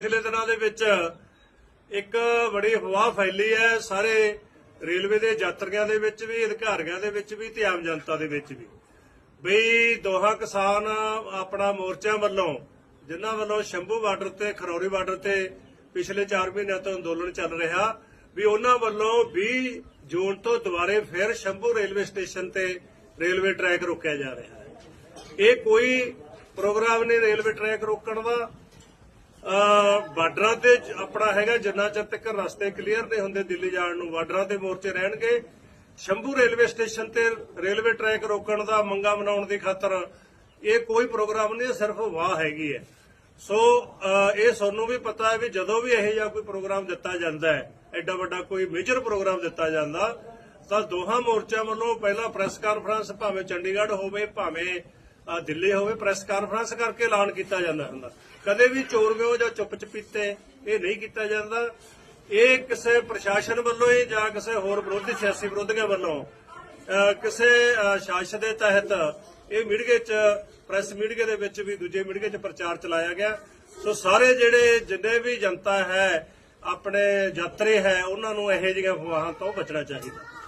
ਪਿਛਲੇ ਦਿਨਾਂ ਦੇ ਵਿੱਚ ਇੱਕ ਬੜੀ ਹਵਾ ਫੈਲੀ ਹੈ, ਸਾਰੇ ਰੇਲਵੇ ਦੇ ਯਾਤਰੀਆਂ ਦੇ ਵਿੱਚ ਵੀ, ਅਧਿਕਾਰੀਆਂ ਦੇ ਵਿੱਚ ਵੀ ਤੇ ਆਮ ਜਨਤਾ ਦੇ ਵਿੱਚ ਵੀ। ਬਈ ਦੋਹਾ ਕਿਸਾਨ ਆਪਣਾ ਮੋਰਚਾ ਵੱਲੋਂ, ਜਿਨ੍ਹਾਂ ਵੱਲੋਂ ਸ਼ੰਭੂ ਬਾਰਡਰ ਤੇ, ਖਰੌਰੀ ਬਾਰਡਰ ਤੇ ਪਿਛਲੇ 4 ਮਹੀਨਿਆਂ ਤੋਂ ਅੰਦੋਲਨ ਚੱਲ ਰਿਹਾ, ਵੀ ਉਹਨਾਂ ਵੱਲੋਂ 20 ਜੂਨ ਤੋਂ ਦੁਬਾਰੇ ਫਿਰ ਸ਼ੰਭੂ ਰੇਲਵੇ ਸਟੇਸ਼ਨ ਤੇ ਰੇਲਵੇ ਟਰੈਕ ਰੋਕਿਆ ਜਾ ਰਿਹਾ ਹੈ। ਇਹ ਕੋਈ ਪ੍ਰੋਗਰਾਮ ਨਹੀਂ ਰੇਲਵੇ ਟਰੈਕ ਰੋਕਣ ਦਾ। ਬਾਰਡਰਾਂ ਤੇ ਆਪਣਾ ਹੈਗਾ ਜਿੰਨਾ ਚਿਰ ਤੱਕ ਰਸਤੇ ਕਲੀਅਰ ਨਹੀਂ ਹੁੰਦੇ ਦਿੱਲੀ ਜਾਣ ਨੂੰ, ਬਾਰਡਰਾਂ ਤੇ ਮੋਰਚੇ ਰਹਿਣਗੇ। ਸ਼ੰਭੂ ਰੇਲਵੇ ਸਟੇਸ਼ਨ ਤੇ ਰੇਲਵੇ ਟਰੈਕ ਰੋਕਣ ਦਾ ਮੰਗਾ ਮਨਾਉਣ ਦੀ ਖਾਤਰ ਇਹ ਕੋਈ ਪ੍ਰੋਗਰਾਮ ਨਹੀਂ ਸਿਰਫ ਵਾਹ ਹੈਗੀ ਹੈ। ਸੋ ਇਹ ਸਾਨੂੰ ਵੀ ਪਤਾ ਹੈ ਵੀ ਜਦੋਂ ਵੀ ਇਹ ਜਿਹਾ ਕੋਈ ਪ੍ਰੋਗਰਾਮ ਦਿੱਤਾ ਜਾਂਦਾ ਹੈ, ਐਡਾ ਵੱਡਾ ਕੋਈ ਮੇਜਰ ਪ੍ਰੋਗਰਾਮ ਦਿੱਤਾ ਜਾਂਦਾ, ਤਾਂ ਦੋਹਾਂ ਮੋਰਚਿਆਂ ਵੱਲੋਂ ਪਹਿਲਾਂ ਪ੍ਰੈਸ ਕਾਨਫਰੰਸ ਭਾਵੇਂ ਚੰਡੀਗੜ੍ਹ ਹੋਵੇ, ਭਾਵੇਂ ਅਹ ਦਿੱਲੀ ਹੋਵੇ ਪ੍ਰੈਸ ਕਾਨਫਰੰਸ ਕਰਕੇ ਐਲਾਨ ਕੀਤਾ ਜਾਂਦਾ ਹੁੰਦਾ। ਕਦੇ ਵੀ ਚੋਰ ਵਿਓ ਜਾਂ ਚੁੱਪ ਚਪੀਤੇ ਇਹ ਨਹੀਂ ਕੀਤਾ ਜਾਂਦਾ। ਇਹ ਕਿਸੇ ਪ੍ਰਸ਼ਾਸਨ ਵੱਲੋਂ ਹੀ ਜਾਂ ਕਿਸੇ ਹੋਰ ਵਿਰੋਧੀ ਸਿਆਸੀ ਵਿਰੋਧੀਆਂ ਵੱਲੋਂ ਕਿਸੇ ਅਹ ਸ਼ਾਸਨ ਦੇ ਤਹਿਤ ਇਹ ਮੀਡੀਆ 'ਚ ਪ੍ਰੈਸ ਮੀਡੀਆ ਦੇ ਵਿੱਚ ਵੀ ਦੂਜੇ ਮੀਡੀਆ 'ਚ ਪ੍ਰਚਾਰ ਚਲਾਇਆ ਗਿਆ। ਸੋ ਸਾਰੇ ਜਿਹੜੇ ਜਿੰਨੇ ਵੀ ਜਨਤਾ ਹੈ, ਆਪਣੇ ਯਾਤਰੀ ਹੈ, ਉਹਨਾਂ ਨੂੰ ਇਹੋ ਜਿਹੀਆਂ ਅਫਵਾਹਾਂ ਤੋਂ ਬਚਣਾ ਚਾਹੀਦਾ।